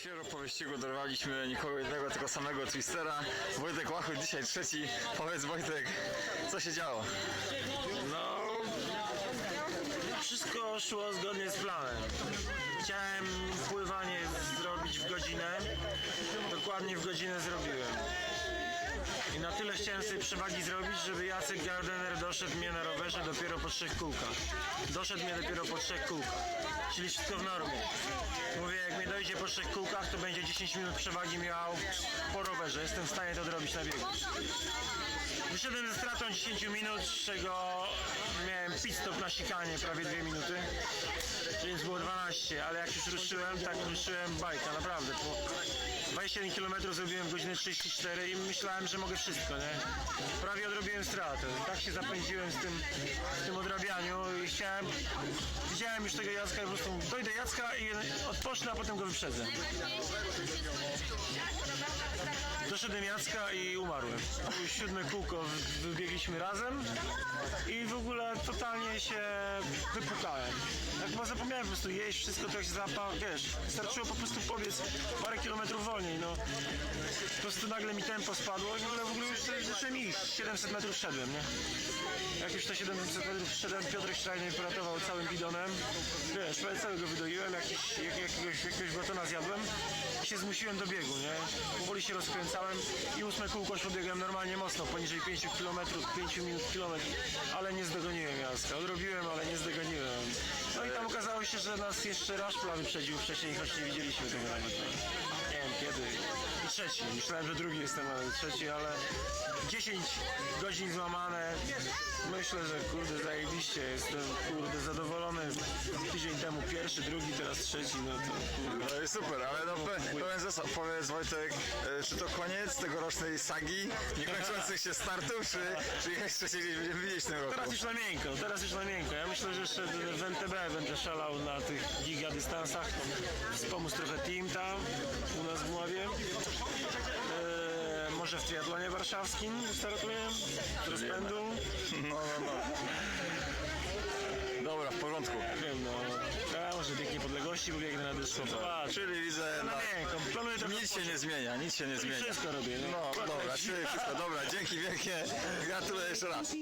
Świeżo po wyścigu dorwaliśmy nikogo jednego, tylko samego Twistera. Wojtek Łachy dzisiaj trzeci. Powiedz Wojtek, co się działo? No, wszystko szło zgodnie z planem. Chciałem pływanie zrobić w godzinę, dokładnie w godzinę zrobiłem. I na tyle chciałem sobie przewagi zrobić, żeby Jacek Gardener doszedł mnie na rowerze dopiero po trzech kółkach. Doszedł mnie dopiero po trzech kółkach, czyli wszystko w normie. Mówię, jak mnie dojdzie po trzech kółkach, to będzie 10 minut przewagi miał po rowerze. Jestem w stanie to odrobić na biegu. Wyszedłem ze stratą 10 minut, z czego miałem pit stop na sikanie prawie 2 minuty, było 12, ale jak już ruszyłem, tak ruszyłem bajka, naprawdę. Po 27 km zrobiłem godzinę 34 i myślałem, że mogę wszystko, nie? Prawie odrobiłem stratę. Tak się zapędziłem z tym, z tym odrabianiu i chciałem, widziałem już tego Jacka i po prostu dojdę Jacka i odpocznę, a potem go wyprzedzę. Doszedłem Jacka i umarłem. Siódme kółko wy- wybiegliśmy razem i w ogóle totalnie się wypukałem. Jak chyba zapomniałem po prostu jeść, wszystko tak się zapał, wiesz, starczyło po prostu pobiec parę kilometrów wolniej, no. Po prostu nagle mi tempo spadło i w ogóle, w ogóle już zacząłem iść. 700 metrów szedłem, nie? Jak już te 700 metrów szedłem, Piotrek Sztrajny mnie poratował całym bidonem. Wiesz, prawie całego wydoiłem, jakiś, jak, jakiegoś, jakiegoś batona zjadłem i się zmusiłem do biegu, nie? Powoli się rozkręcałem i ósme kółko już pobiegłem normalnie mocno, poniżej 5 km, 5 minut kilometr, ale nie zdogoniłem Jacka. Odrobiłem, ale nie zdogoniłem. No i tam okazało się, że nas jeszcze Raszpla wyprzedził wcześniej, choć nie widzieliśmy tego nawet. Kiedy. Trzeci. Myślałem, że drugi jestem, ale trzeci, ale 10 godzin złamane. Myślę, że kurde zajebiście jestem kurde zadowolony. Tydzień temu pierwszy, drugi, teraz trzeci, no to kurde. No i super, ale no pe- pełen zasad. Powiedz Wojtek, e, czy to koniec tegorocznej sagi niekończących się startów, czy, czy jeszcze się gdzieś będziemy widzieć w tym roku? Teraz już na miękko, teraz już na miękko. Ja myślę, że jeszcze w NTB będę szalał na tych giga dystansach. Wspomóc trochę team tam u nas w Mławie. Eee, może w triatlonie warszawskim startuję z rozpędu. No, no, no. Dobra, w porządku. Nie wiem, no. Ja może bieg niepodległości, bo biegnę na. Zobacz. Czyli widzę, Na no, miękko. Planuję trochę nic się nie zmienia, nic się nie zmienia. Wszystko robię. No, dobra, czyli wszystko, dobra, dzięki wielkie, gratuluję jeszcze raz.